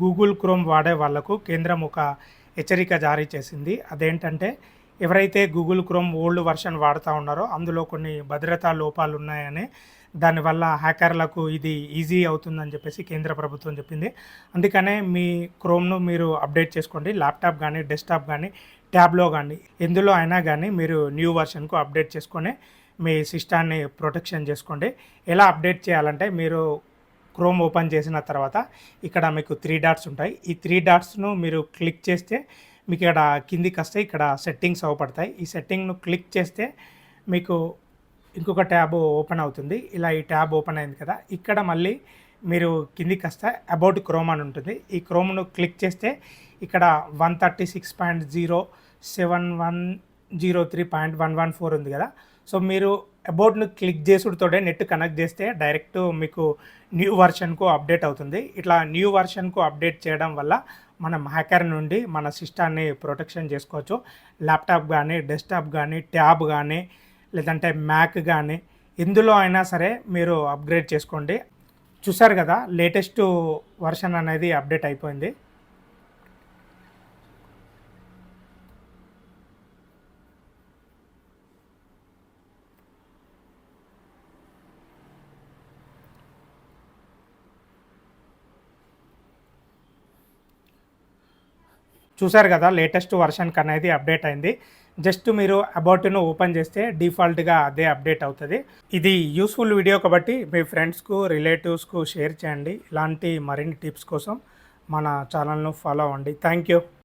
Google chrome వాడే వాళ్ళకు కేంద్రం ఒక హెచ్చరిక జారీ చేసింది. అదేంటంటే ఎవరైతే గూగుల్ క్రోమ్ ఓల్డ్ వర్షన్ వాడుతూ ఉన్నారో అందులో కొన్ని భద్రతా లోపాలు ఉన్నాయని దానివల్ల హ్యాకర్లకు ఇది ఈజీ అవుతుందని చెప్పేసి కేంద్ర ప్రభుత్వం చెప్పింది. అందుకనే మీ క్రోమ్ను మీరు అప్డేట్ చేసుకోండి. ల్యాప్టాప్ కానీ డెస్క్టాప్ కానీ ట్యాబ్లో కానీ ఎందులో అయినా కానీ మీరు న్యూ వర్షన్కు అప్డేట్ చేసుకొని మీ సిస్టాన్ని ప్రొటెక్షన్ చేసుకోండి. ఎలా అప్డేట్ చేయాలంటే మీరు క్రోమ్ ఓపెన్ చేసిన తర్వాత ఇక్కడ మీకు త్రీ డాట్స్ ఉంటాయి. ఈ త్రీ డాట్స్ను మీరు క్లిక్ చేస్తే మీకు ఇక్కడ కిందికి వస్తే ఇక్కడ సెట్టింగ్స్ అవపడతాయి. ఈ సెట్టింగ్ను క్లిక్ చేస్తే మీకు ఇంకొక ట్యాబ్ ఓపెన్ అవుతుంది. ఇలా ఈ ట్యాబ్ ఓపెన్ అయింది కదా. ఇక్కడ మళ్ళీ మీరు కిందికి వస్తే అబౌట్ క్రోమ్ అని ఉంటుంది. ఈ క్రోమ్ను క్లిక్ చేస్తే ఇక్కడ one thirty six point zero seven one zero three point one one four ఉంది కదా. సో మీరు అబౌట్ను క్లిక్ చేసుడుతోడే నెట్ కనెక్ట్ చేస్తే డైరెక్ట్ మీకు న్యూ వర్షన్కు అప్డేట్ అవుతుంది. ఇట్లా న్యూ వర్షన్కు అప్డేట్ చేయడం వల్ల మనం హ్యాకర్ నుండి మన సిస్టాన్ని ప్రొటెక్షన్ చేసుకోవచ్చు. ల్యాప్టాప్ కానీ డెస్క్టాప్ కానీ ట్యాబ్ కానీ లేదంటే మ్యాక్ కానీ ఎందులో అయినా సరే మీరు అప్గ్రేడ్ చేసుకోండి. చూసారు కదా లేటెస్ట్ వర్షన్ అనేది అప్డేట్ అయిపోయింది. చూసారు కదా లేటెస్ట్ వర్షన్కి అనేది అప్డేట్ అయింది. జస్ట్ మీరు అబౌట్ను ఓపెన్ చేస్తే డిఫాల్ట్గా అదే అప్డేట్ అవుతుంది. ఇది యూస్ఫుల్ వీడియో కాబట్టి మీ ఫ్రెండ్స్కు రిలేటివ్స్కు షేర్ చేయండి. ఇలాంటి మరిన్ని టిప్స్ కోసం మన ఛానల్ను ఫాలో అవ్వండి. Thank you